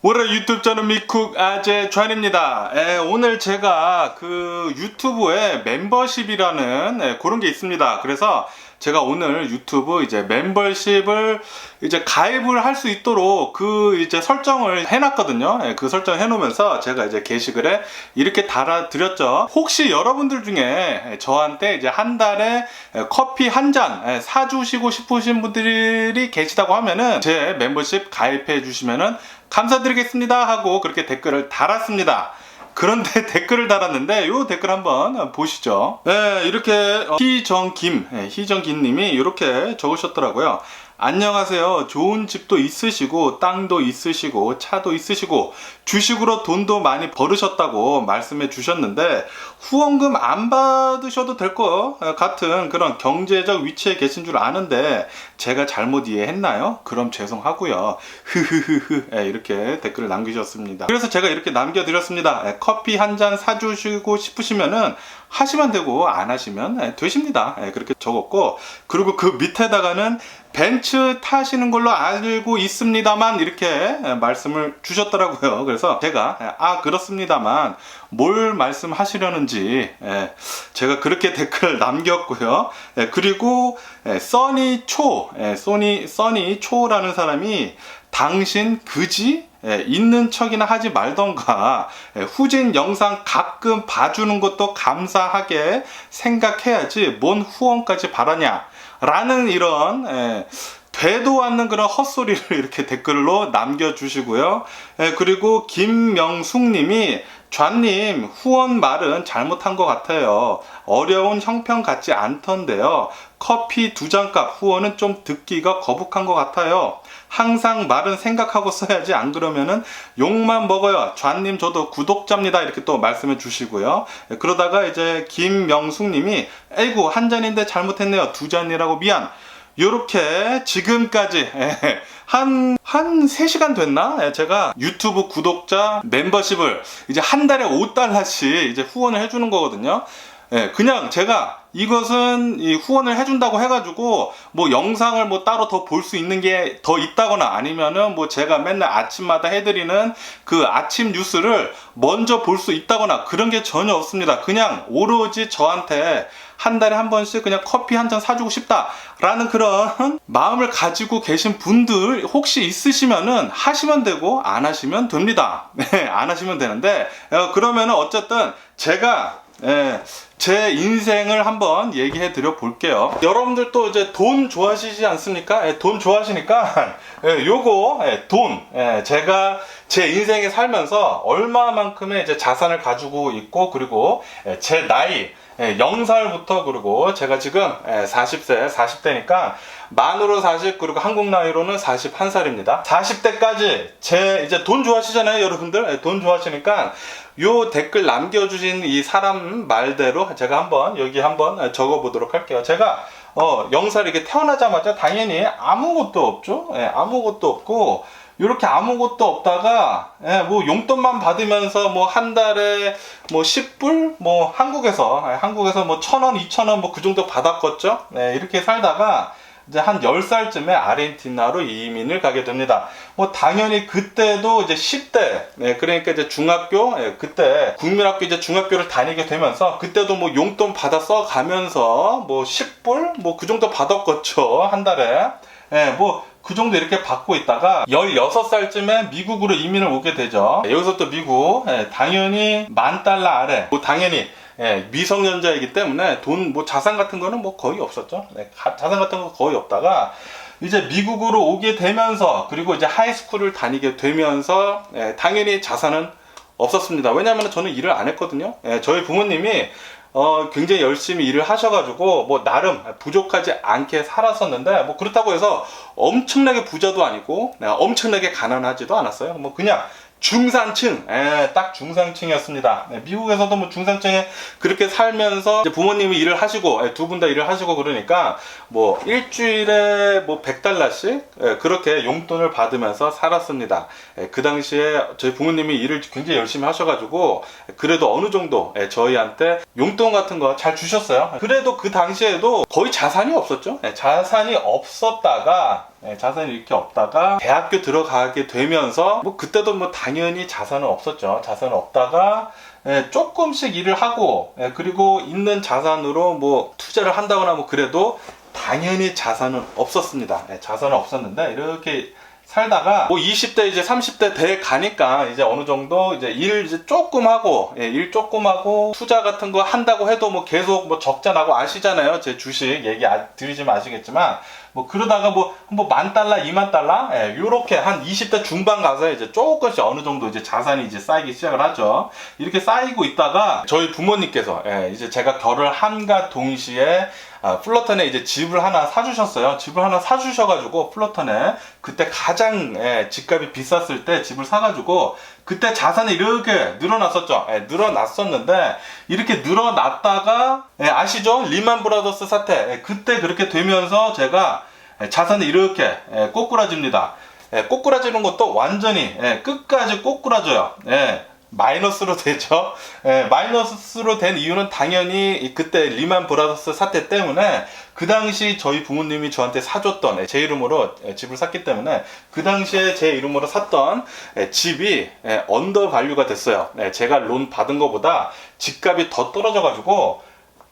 월요 유튜브 저는 미쿡 아재 좌입니다. 오늘 제가 그 유튜브에 멤버십이라는 예, 그런 게 있습니다. 그래서 제가 오늘 유튜브 이제 멤버십을 이제 가입을 할 수 있도록 그 이제 설정을 해놨거든요. 예, 그 설정 해놓으면서 제가 이제 게시글에 이렇게 달아드렸죠. 혹시 여러분들 중에 저한테 이제 한 달에 커피 한잔 예, 사주시고 싶으신 분들이 계시다고 하면은 제 멤버십 가입해 주시면은 감사드리겠습니다 하고 그렇게 댓글을 달았습니다. 그런데 댓글을 달았는데 요 댓글 한번 보시죠. 네, 이렇게 어, 희정김, 네, 희정김님이 이렇게 적으셨더라고요. 안녕하세요. 좋은 집도 있으시고 땅도 있으시고 차도 있으시고 주식으로 돈도 많이 벌으셨다고 말씀해 주셨는데 후원금 안 받으셔도 될것 같은 그런 경제적 위치에 계신 줄 아는데 제가 잘못 이해했나요? 그럼 죄송하고요. 흐흐흐흐 예, 이렇게 댓글을 남기셨습니다. 그래서 제가 이렇게 남겨드렸습니다. 예, 커피 한 잔 사주시고 싶으시면은 하시면 되고 안 하시면 예, 되십니다. 예, 그렇게 적었고 그리고 그 밑에다가는 벤츠 타시는 걸로 알고 있습니다만 이렇게 예, 말씀을 주셨더라고요. 그래서 제가 예, 아 그렇습니다만 뭘 말씀하시려는지 예, 제가 그렇게 댓글 남겼고요. 예, 그리고 예, 써니 초, 예, 써니 써니 초라는 사람이 당신 그지? 예, 있는 척이나 하지 말던가. 예, 후진 영상 가끔 봐주는 것도 감사하게 생각해야지 뭔 후원까지 바라냐. 라는 이런 예, 되도 않는 그런 헛소리를 이렇게 댓글로 남겨주시고요. 예, 그리고 김명숙 님이 좌님 후원 말은 잘못한 것 같아요. 어려운 형편 같지 않던데요. 커피 두 잔값 후원은 좀 듣기가 거북한 것 같아요. 항상 말은 생각하고 써야지 안 그러면은 욕만 먹어요. 좌님 저도 구독자입니다. 이렇게 또 말씀해 주시고요. 예, 그러다가 이제 김명숙님이 에이구 한 잔인데 잘못했네요. 두 잔이라고 미안. 요렇게 지금까지 예, 한, 한 3시간 됐나? 예, 제가 유튜브 구독자 멤버십을 이제 한 달에 5달러씩 이제 후원을 해주는 거거든요. 예, 그냥 제가 이것은 이 후원을 해준다고 해가지고 뭐 영상을 뭐 따로 더 볼 수 있는 게 더 있다거나 아니면은 뭐 제가 맨날 아침마다 해드리는 그 아침 뉴스를 먼저 볼 수 있다거나 그런 게 전혀 없습니다. 그냥 오로지 저한테 한 달에 한 번씩 그냥 커피 한 잔 사주고 싶다라는 그런 마음을 가지고 계신 분들 혹시 있으시면은 하시면 되고 안 하시면 됩니다. 네, 안 하시면 되는데 어, 그러면은 어쨌든 제가 예, 제 인생을 한번 얘기해 드려 볼게요. 여러분들 또 이제 돈 좋아하시지 않습니까? 예, 돈 좋아하시니까 예, 요거 예, 돈 예, 제가 제 인생에 살면서 얼마만큼의 이제 자산을 가지고 있고 그리고 예, 제 나이 예, 0살부터 그리고 제가 지금 예, 40세 40대니까 만으로 40 그리고 한국 나이로는 41살입니다. 40대까지 제 이제 돈 좋아하시잖아요, 여러분들. 예, 돈 좋아하시니까 요 댓글 남겨주신 이 사람 말대로 제가 한번 여기 한번 적어 보도록 할게요. 제가 어, 영살 이렇게 태어나자마자 당연히 아무것도 없죠. 예, 아무것도 없고 이렇게 아무것도 없다가 예, 뭐 용돈만 받으면서 뭐 한 달에 뭐 10불 뭐 한국에서 예, 한국에서 뭐 1000원, 2000원 뭐 그 정도 받았겠죠. 예, 이렇게 살다가 이제 한 10살쯤에 아르헨티나로 이민을 가게 됩니다. 뭐 당연히 그때도 이제 10대, 네, 그러니까 이제 중학교, 예, 그때 국민학교 이제 중학교를 다니게 되면서 그때도 뭐 용돈 받아 써 가면서 뭐 10불 뭐 그 정도 받았겠죠. 한 달에. 예, 뭐그 정도 이렇게 받고 있다가 16살쯤에 미국으로 이민을 오게 되죠. 여기서 또 미국, 예, 당연히 만 달러 아래, 뭐 당연히 예, 미성년자이기 때문에 돈, 뭐 자산 같은 거는 뭐 거의 없었죠. 네, 가- 자산 같은 거 거의 없다가 이제 미국으로 오게 되면서 그리고 이제 하이스쿨을 다니게 되면서 예, 당연히 자산은 없었습니다. 왜냐하면 저는 일을 안 했거든요. 예, 저희 부모님이 어, 굉장히 열심히 일을 하셔가지고 뭐 나름 부족하지 않게 살았었는데 뭐 그렇다고 해서 엄청나게 부자도 아니고 네, 엄청나게 가난하지도 않았어요. 뭐 그냥 중산층, 예, 딱 중산층이었습니다. 네, 미국에서도 뭐 중산층에 그렇게 살면서 부모님이 일을 하시고 두분 다 일을 하시고 그러니까 뭐 일주일에 뭐 100달러씩 예, 그렇게 용돈을 받으면서 살았습니다. 예, 그 당시에 저희 부모님이 일을 굉장히 열심히 하셔가지고 그래도 어느 정도 예, 저희한테 용돈 같은 거 잘 주셨어요. 그래도 그 당시에도 거의 자산이 없었죠. 예, 자산이 없었다가 예, 자산이 이렇게 없다가 대학교 들어가게 되면서 뭐 그때도 뭐 당연히 자산은 없었죠. 자산은 없다가 예, 조금씩 일을 하고 예, 그리고 있는 자산으로 뭐 투자를 한다거나 뭐 그래도 당연히 자산은 없었습니다. 예, 자산은 없었는데 이렇게 살다가 뭐 20대 이제 30대 돼 가니까 이제 어느 정도 이제 일 이제 조금 하고 예, 일 조금 하고 투자 같은 거 한다고 해도 뭐 계속 뭐 적자 나고 아시잖아요 제 주식 얘기 아, 드리지만 아시겠지만 뭐 그러다가 뭐 뭐 만 달러, 2만 달러, 예, 요렇게 한 20대 중반 가서 이제 조금씩 어느 정도 이제 자산이 이제 쌓이기 시작을 하죠. 이렇게 쌓이고 있다가 저희 부모님께서 예, 이제 제가 결혼을 함과 동시에 아, 플러턴에 이제 집을 하나 사주셨어요. 집을 하나 사주셔가지고 플러턴에 그때 가장 예, 집값이 비쌌을 때 집을 사가지고 그때 자산이 이렇게 늘어났었죠. 예, 늘어났었는데 이렇게 늘어났다가 예, 아시죠? 리만 브라더스 사태 예, 그때 그렇게 되면서 제가 예, 자산이 이렇게 예, 꼬꾸라집니다. 예, 꼬꾸라지는 것도 완전히 예, 끝까지 꼬꾸라져요. 예, 마이너스로 되죠. 예, 마이너스로 된 이유는 당연히 이 그때 리만 브라더스 사태 때문에 그 당시 저희 부모님이 저한테 사줬던 예, 제 이름으로 예, 집을 샀기 때문에 그 당시에 제 이름으로 샀던 예, 집이 예, 언더 발류가 됐어요. 예, 제가 론 받은 것보다 집값이 더 떨어져가지고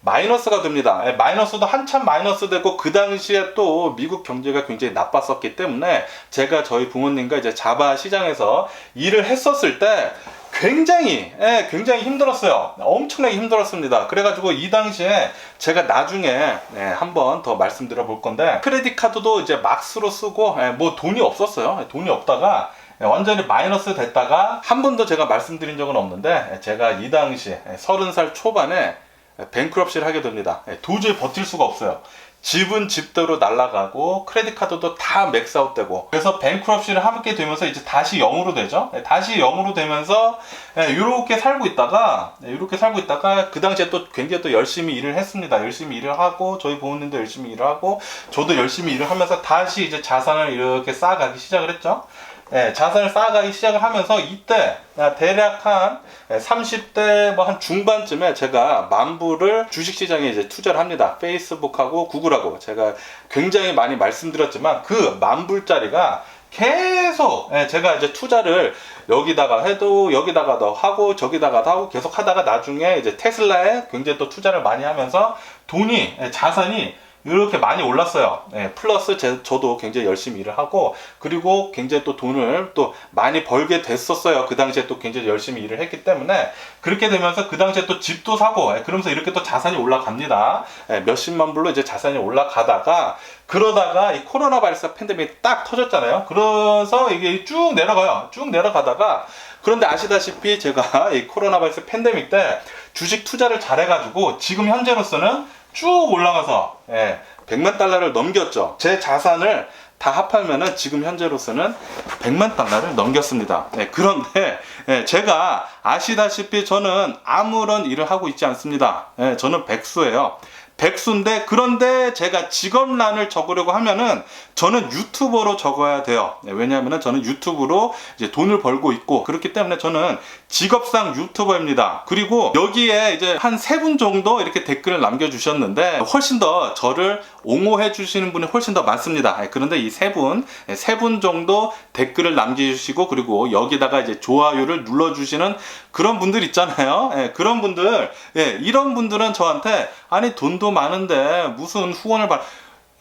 마이너스가 됩니다. 예, 마이너스도 한참 마이너스 되고 그 당시에 또 미국 경제가 굉장히 나빴었기 때문에 제가 저희 부모님과 이제 자바 시장에서 일을 했었을 때 굉장히 예, 굉장히 힘들었어요. 엄청나게 힘들었습니다. 그래가지고 이 당시에 제가 나중에 예, 한번 더 말씀드려 볼 건데 크레딧 카드도 이제 막스로 쓰고 예, 뭐 돈이 없었어요. 예, 돈이 없다가 예, 완전히 마이너스 됐다가 한 번도 제가 말씀드린 적은 없는데 예, 제가 이 당시에 예, 30살 초반에 뱅크럽시를 하게 됩니다. 예, 도저히 버틸 수가 없어요. 집은 집대로 날아가고 크레딧 카드도 다 맥스아웃 되고 그래서 뱅크럽시를 하게 되면서 이제 다시 0으로 되죠. 예, 다시 0으로 되면서 이렇게 살고 있다가 이렇게 살고 있다가 그 당시에 또 굉장히 또 열심히 일을 했습니다. 열심히 일을 하고 저희 부모님도 열심히 일을 하고 저도 열심히 일을 하면서 다시 이제 자산을 이렇게 쌓아가기 시작을 했죠. 예, 자산을 쌓아가기 시작을 하면서 이때 대략 한 30대 뭐 한 중반쯤에 제가 만불을 주식시장에 이제 투자를 합니다. 페이스북하고 구글하고 제가 굉장히 많이 말씀드렸지만 그 만불짜리가 계속 예, 제가 이제 투자를 여기다가 해도 여기다가 더 하고 저기다가 더 하고 계속 하다가 나중에 이제 테슬라에 굉장히 또 투자를 많이 하면서 돈이 예, 자산이 이렇게 많이 올랐어요. 예, 플러스 제, 저도 굉장히 열심히 일을 하고 그리고 굉장히 또 돈을 또 많이 벌게 됐었어요. 그 당시에 또 굉장히 열심히 일을 했기 때문에 그렇게 되면서 그 당시에 또 집도 사고 예, 그러면서 이렇게 또 자산이 올라갑니다. 예, 몇십만 불로 이제 자산이 올라가다가 그러다가 이 코로나 바이러스 팬데믹이 딱 터졌잖아요. 그래서 이게 쭉 내려가요. 쭉 내려가다가 그런데 아시다시피 제가 이 코로나 바이러스 팬데믹 때 주식 투자를 잘해가지고 지금 현재로서는 쭉 올라가서 예, 100만 달러를 넘겼죠. 제 자산을 다 합하면은 지금 현재로서는 100만 달러를 넘겼습니다. 예, 그런데 예, 제가 아시다시피 저는 아무런 일을 하고 있지 않습니다. 예, 저는 백수예요. 백수인데 그런데 제가 직업란을 적으려고 하면은 저는 유튜버로 적어야 돼요. 네, 왜냐하면은 저는 유튜브로 이제 돈을 벌고 있고 그렇기 때문에 저는 직업상 유튜버입니다. 그리고 여기에 이제 한 세 분 정도 이렇게 댓글을 남겨주셨는데 훨씬 더 저를 옹호해 주시는 분이 훨씬 더 많습니다. 예, 그런데 이 세 분, 세 분 정도 댓글을 남겨주시고 그리고 여기다가 이제 좋아요를 눌러주시는 그런 분들 있잖아요. 예, 그런 분들, 예, 이런 분들은 저한테 아니 돈도 많은데 무슨 후원을 받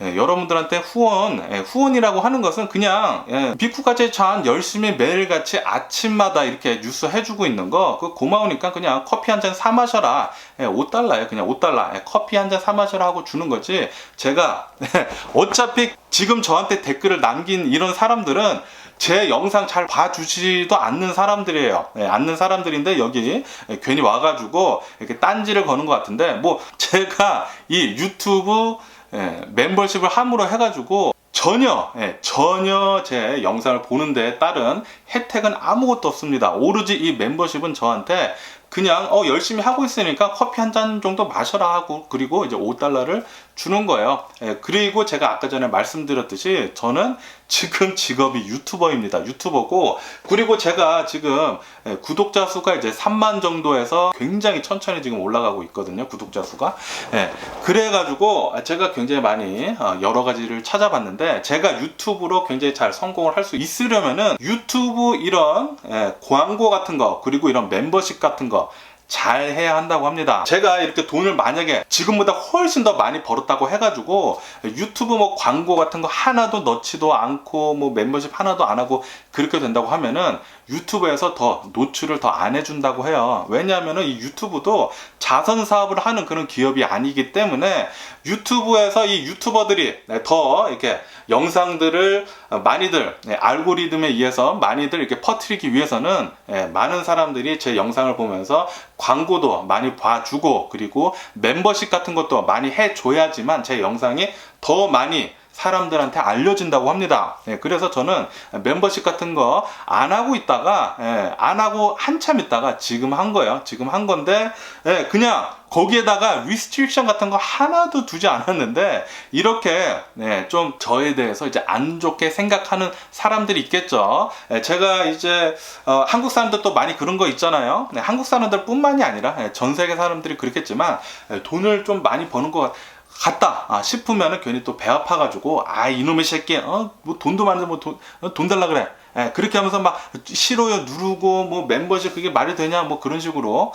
예, 여러분들한테 후원, 예, 후원이라고 하는 것은 그냥 예, 비쿠가제 잔 열심히 매일같이 아침마다 이렇게 뉴스 해주고 있는 거, 그 고마우니까 그냥 커피 한 잔 사 마셔라. 예, 5달러에 그냥 5달러. 예, 커피 한 잔 사 마셔라 하고 주는 거지. 제가 예, 어차피 지금 저한테 댓글을 남긴 이런 사람들은 제 영상 잘 봐주지도 않는 사람들이에요. 예, 않는 사람들인데 여기 예, 괜히 와가지고 이렇게 딴지를 거는 것 같은데 뭐 제가 이 유튜브 예, 멤버십을 함으로 해가지고 전혀 예, 전혀 제 영상을 보는데 따른 혜택은 아무것도 없습니다. 오로지 이 멤버십은 저한테 그냥 어 열심히 하고 있으니까 커피 한 잔 정도 마셔라 하고 그리고 이제 5달러를 주는 거예요. 예, 그리고 제가 아까 전에 말씀드렸듯이 저는 지금 직업이 유튜버입니다. 유튜버고 그리고 제가 지금 예, 구독자 수가 이제 3만 정도에서 굉장히 천천히 지금 올라가고 있거든요. 구독자 수가. 예, 그래가지고 제가 굉장히 많이 어, 여러 가지를 찾아봤는데 제가 유튜브로 굉장히 잘 성공을 할 수 있으려면은 유튜브 이런 예, 광고 같은 거 그리고 이런 멤버십 같은 거 잘 해야 한다고 합니다. 제가 이렇게 돈을 만약에 지금보다 훨씬 더 많이 벌었다고 해가지고 유튜브 뭐 광고 같은 거 하나도 넣지도 않고 뭐 멤버십 하나도 안 하고 그렇게 된다고 하면은 유튜브에서 더 노출을 더 안 해준다고 해요. 왜냐하면은 이 유튜브도 자선 사업을 하는 그런 기업이 아니기 때문에 유튜브에서 이 유튜버들이 네, 더 이렇게 영상들을 많이들 네, 알고리즘에 의해서 많이들 이렇게 퍼뜨리기 위해서는 예, 많은 사람들이 제 영상을 보면서 광고도 많이 봐주고 그리고 멤버십 같은 것도 많이 해줘야지만 제 영상이 더 많이 사람들한테 알려진다고 합니다. 예, 그래서 저는 멤버십 같은 거 안 하고 있다가 예, 안 하고 한참 있다가 지금 한 거예요. 지금 한 건데 예, 그냥 거기에다가 리스트릭션 같은 거 하나도 두지 않았는데 이렇게 네, 좀 저에 대해서 이제 안 좋게 생각하는 사람들이 있겠죠. 예, 제가 이제 어, 한국 사람들도 많이 그런 거 있잖아요. 네, 한국 사람들뿐만이 아니라 예, 전 세계 사람들이 그렇겠지만 예, 돈을 좀 많이 버는 것 같. 같다 아, 싶으면은 괜히 또 배 아파가지고 아 이놈의 새끼 어 뭐 돈도 많은데 뭐돈 어, 돈 달라 그래. 예, 그렇게 하면서 막 싫어요 누르고 뭐 멤버십 그게 말이 되냐 뭐 그런 식으로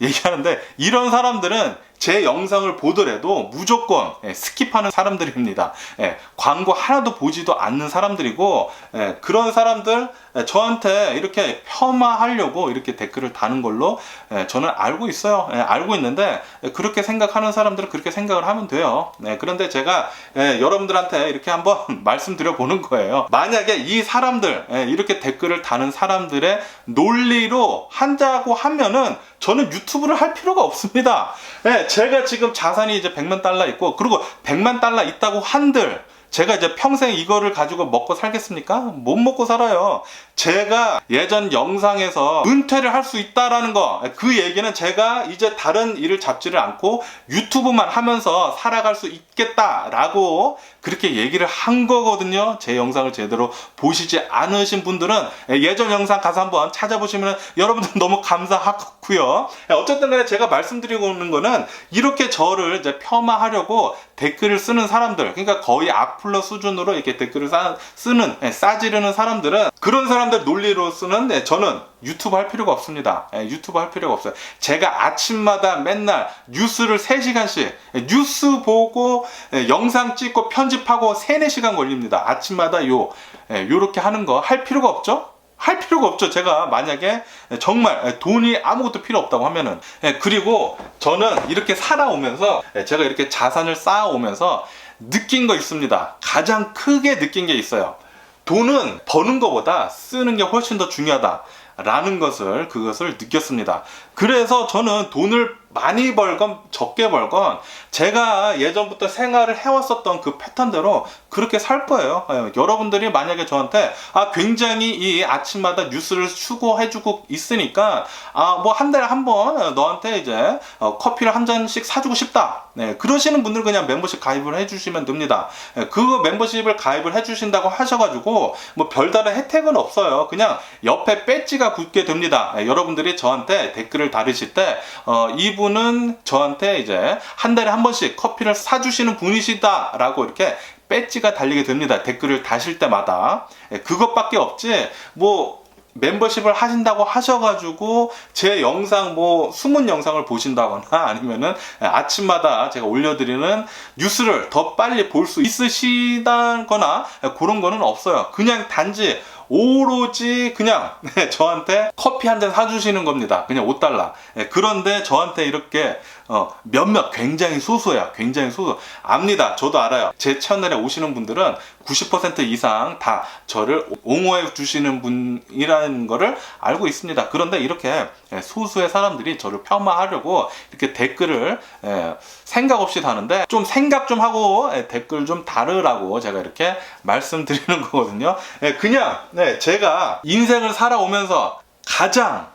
얘기하는데 이런 사람들은 제 영상을 보더라도 무조건 예, 스킵하는 사람들입니다. 예, 광고 하나도 보지도 않는 사람들이고 예, 그런 사람들 예, 저한테 이렇게 폄하하려고 이렇게 댓글을 다는 걸로 예, 저는 알고 있어요. 예, 알고 있는데 예, 그렇게 생각하는 사람들은 그렇게 생각을 하면 돼요. 예, 그런데 제가 예, 여러분들한테 이렇게 한번 말씀드려 보는 거예요. 만약에 이 사람들 예, 이렇게 댓글을 다는 사람들의 논리로 한다고 하면은 저는 유 튜브를 할 필요가 없습니다. 예, 제가 지금 자산이 이제 100만 달러 있고 그리고 100만 달러 있다고 한들 제가 이제 평생 이거를 가지고 먹고 살겠습니까? 못 먹고 살아요. 제가 예전 영상에서 은퇴를 할 수 있다라는 거, 그 얘기는 제가 이제 다른 일을 잡지를 않고 유튜브만 하면서 살아갈 수 있겠다라고 그렇게 얘기를 한 거거든요. 제 영상을 제대로 보시지 않으신 분들은 예전 영상 가서 한번 찾아보시면 여러분들 너무 감사하고요. 어쨌든 간에 제가 말씀드리고 있는 거는 이렇게 저를 이제 폄하하려고 댓글을 쓰는 사람들, 그러니까 거의 악플러 수준으로 이렇게 댓글을 싸, 쓰는, 싸지르는 사람들은 그런 사람들 논리로 쓰는 네, 저는 유튜브 할 필요가 없습니다. 예, 유튜브 할 필요가 없어요. 제가 아침마다 맨날 뉴스를 3시간씩 예, 뉴스 보고 예, 영상 찍고 편집 하고 3, 4시간 걸립니다. 아침마다 요 예, 요렇게 하는 거 할 필요가 없죠? 할 필요가 없죠. 제가 만약에 정말 돈이 아무것도 필요 없다고 하면은 예, 그리고 저는 이렇게 살아오면서 예, 제가 이렇게 자산을 쌓아오면서 느낀 거 있습니다. 가장 크게 느낀 게 있어요. 돈은 버는 것보다 쓰는 게 훨씬 더 중요하다. 라는 것을 그것을 느꼈습니다. 그래서 저는 돈을 많이 벌건 적게 벌건 제가 예전부터 생활을 해왔었던 그 패턴대로 그렇게 살 거예요. 예, 여러분들이 만약에 저한테 아 굉장히 이 아침마다 뉴스를 수고해주고 있으니까 아 뭐 한 달에 한 번 너한테 이제 어, 커피를 한 잔씩 사주고 싶다. 네, 그러시는 분들 그냥 멤버십 가입을 해주시면 됩니다. 예, 그 멤버십을 가입을 해주신다고 하셔가지고 뭐 별다른 혜택은 없어요. 그냥 옆에 배지가 붙게 됩니다. 예, 여러분들이 저한테 댓글을 다루실 때 어, 이분 은 저한테 이제 한 달에 한 번씩 커피를 사주시는 분이시다라고 이렇게 배지가 달리게 됩니다. 댓글을 다실 때마다. 예, 그것밖에 없지, 뭐, 멤버십을 하신다고 하셔가지고 제 영상 뭐 숨은 영상을 보신다거나 아니면은 아침마다 제가 올려드리는 뉴스를 더 빨리 볼 수 있으시다거나 그런 거는 없어요. 그냥 단지 오로지 그냥 네, 저한테 커피 한 잔 사주시는 겁니다. 그냥 5달러. 네, 그런데 저한테 이렇게 어, 몇몇 굉장히 소수야. 굉장히 소수. 압니다. 저도 알아요. 제 채널에 오시는 분들은 90% 이상 다 저를 옹호해 주시는 분이라는 거를 알고 있습니다. 그런데 이렇게 소수의 사람들이 저를 폄하하려고 이렇게 댓글을 예, 생각 없이 다는데 좀 생각 좀 하고 예, 댓글 좀 다르라고 제가 이렇게 말씀드리는 거거든요. 예, 그냥 네, 제가 인생을 살아오면서 가장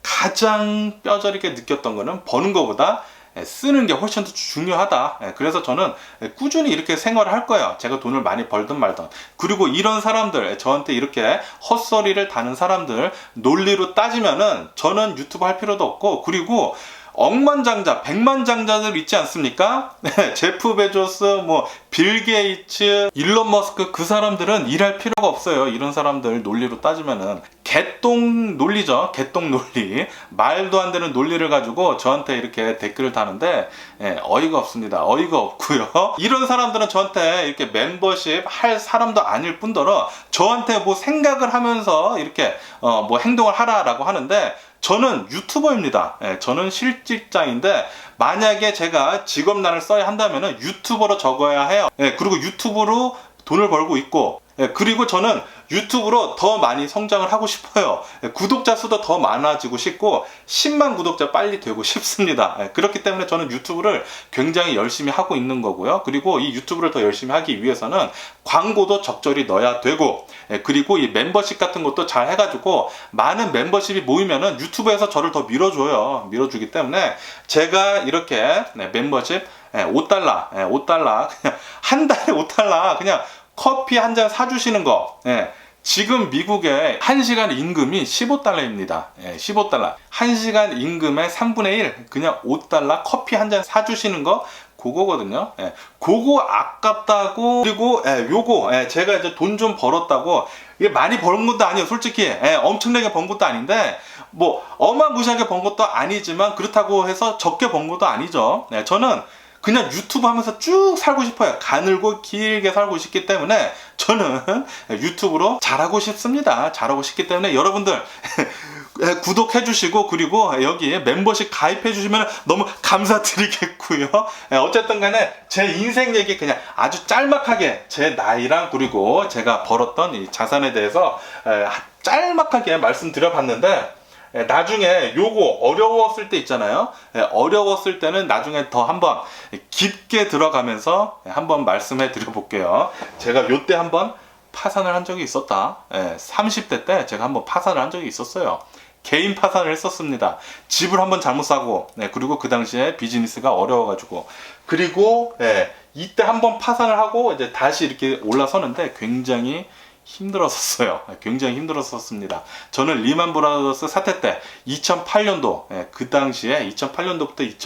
가장 뼈저리게 느꼈던 거는 버는 것보다 예, 쓰는 게 훨씬 더 중요하다. 예, 그래서 저는 꾸준히 이렇게 생활을 할 거예요. 제가 돈을 많이 벌든 말든. 그리고 이런 사람들, 예, 저한테 이렇게 헛소리를 다는 사람들 논리로 따지면은 저는 유튜브 할 필요도 없고 그리고 억만장자, 백만장자들 있지 않습니까? 네, 제프 베조스, 뭐, 빌 게이츠, 일론 머스크 그 사람들은 일할 필요가 없어요. 이런 사람들 논리로 따지면은 개똥 논리죠. 개똥 논리. 말도 안 되는 논리를 가지고 저한테 이렇게 댓글을 다는데 예, 어이가 없습니다. 어이가 없고요. 이런 사람들은 저한테 이렇게 멤버십 할 사람도 아닐 뿐더러 저한테 뭐 생각을 하면서 이렇게 어, 뭐 행동을 하라라고 하는데 저는 유튜버입니다. 예, 저는 실직자인데 만약에 제가 직업란을 써야 한다면 유튜버로 적어야 해요. 예, 그리고 유튜브로 돈을 벌고 있고 예, 그리고 저는 유튜브로 더 많이 성장을 하고 싶어요. 예, 구독자 수도 더 많아지고 싶고 10만 구독자 빨리 되고 싶습니다. 예, 그렇기 때문에 저는 유튜브를 굉장히 열심히 하고 있는 거고요. 그리고 이 유튜브를 더 열심히 하기 위해서는 광고도 적절히 넣어야 되고 예, 그리고 이 멤버십 같은 것도 잘 해가지고 많은 멤버십이 모이면은 유튜브에서 저를 더 밀어줘요. 밀어주기 때문에 제가 이렇게 네, 멤버십 예, 5달러, 예, 5달러 그냥 한 달에 5달러 그냥 커피 한 잔 사주시는 거. 예. 지금 미국의 1시간 임금이 15달러입니다. 예, 15달러. 1시간 임금의 3분의 1, 그냥 5달러 커피 한 잔 사주시는 거, 그거거든요. 예, 그거 아깝다고, 그리고, 예, 요거, 예, 제가 이제 돈 좀 벌었다고, 이게 많이 버는 것도 아니에요, 솔직히. 예, 엄청나게 번 것도 아닌데, 뭐, 어마무시하게 번 것도 아니지만, 그렇다고 해서 적게 번 것도 아니죠. 예, 저는 그냥 유튜브 하면서 쭉 살고 싶어요. 가늘고 길게 살고 싶기 때문에 저는 유튜브로 잘하고 싶습니다. 잘하고 싶기 때문에 여러분들 구독해 주시고 그리고 여기에 멤버십 가입해 주시면 너무 감사드리겠고요. 어쨌든 간에 제 인생 얘기 그냥 아주 짤막하게 제 나이랑 그리고 제가 벌었던 이 자산에 대해서 짤막하게 말씀드려 봤는데 예, 나중에 요거 어려웠을 때 있잖아요. 예, 어려웠을 때는 나중에 더 한번 깊게 들어가면서 한번 말씀해 드려 볼게요. 제가 요때 한번 파산을 한 적이 있었다. 30대 때 제가 한번 파산을 한 적이 있었어요. 개인 파산을 했었습니다. 집을 한번 잘못 사고, 네, 그리고 그 당시에 비즈니스가 어려워가지고, 그리고, 네, 이때 한번 파산을 하고, 이제 다시 이렇게 올라서는데 굉장히 힘들었었어요. 굉장히 힘들었었습니다. 저는 리만 브라더스 사태 때 2008년도 예, 그 당시에 2008년도부터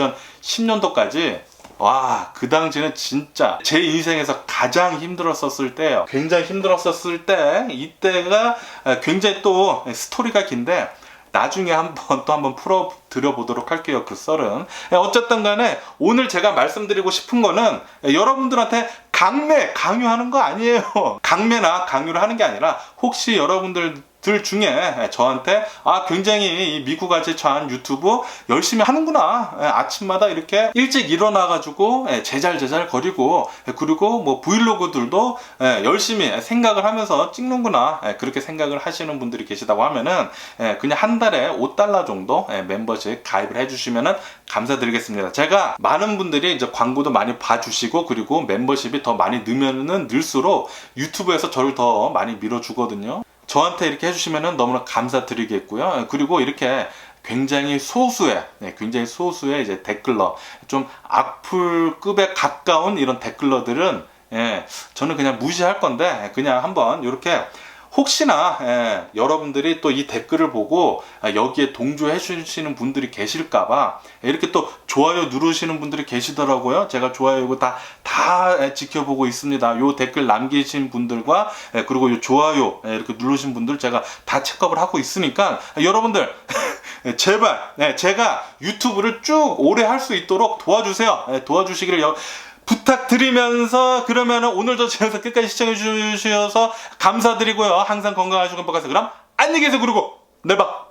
2010년도까지 와, 그 당시는 진짜 제 인생에서 가장 힘들었었을 때예요. 굉장히 힘들었었을 때 이때가 굉장히 또 스토리가 긴데 나중에 한번 또 한번 풀어 드려보도록 할게요. 그 썰은. 어쨌든 간에 오늘 제가 말씀드리고 싶은 거는 여러분들한테 강매, 강요하는 거 아니에요. 강매나 강요를 하는 게 아니라 혹시 여러분들 들 중에 저한테 아 굉장히 미국 아재 좌한 유튜브 열심히 하는구나. 예, 아침마다 이렇게 일찍 일어나 가지고 예, 제잘 제잘 거리고 예, 그리고 뭐 브이로그들도 열심히 생각을 하면서 찍는구나. 그렇게 생각을 하시는 분들이 계시다고 하면은 그냥 한 달에 5달러 정도 멤버십 가입을 해주시면은 감사드리겠습니다. 제가 많은 분들이 이제 광고도 많이 봐주시고 그리고 멤버십이 더 많이 늘면은 늘수록 유튜브에서 저를 더 많이 밀어주거든요 저한테 이렇게 해주시면 너무나 감사드리겠고요. 그리고 이렇게 굉장히 소수의, 네, 굉장히 소수의 이제 댓글러, 좀 악플급에 가까운 이런 댓글러들은, 예, 저는 그냥 무시할 건데, 그냥 한번 이렇게 혹시나 예, 여러분들이 또 이 댓글을 보고 아, 여기에 동조해 주시는 분들이 계실까봐 이렇게 또 좋아요 누르시는 분들이 계시더라고요. 제가 좋아요 이거 다, 다 예, 지켜보고 있습니다. 요 댓글 남기신 분들과 예, 그리고 요 좋아요 예, 이렇게 누르신 분들 제가 다 체크업을 하고 있으니까 여러분들 예, 제발 예, 제가 유튜브를 쭉 오래 할 수 있도록 도와주세요. 예, 도와주시기를 여, 부탁드리면서 그러면 오늘도 제 영상 끝까지 시청해 주셔서 감사드리고요. 항상 건강하시고 행복하세요. 그럼 안녕히 계세요. 그리고 봐.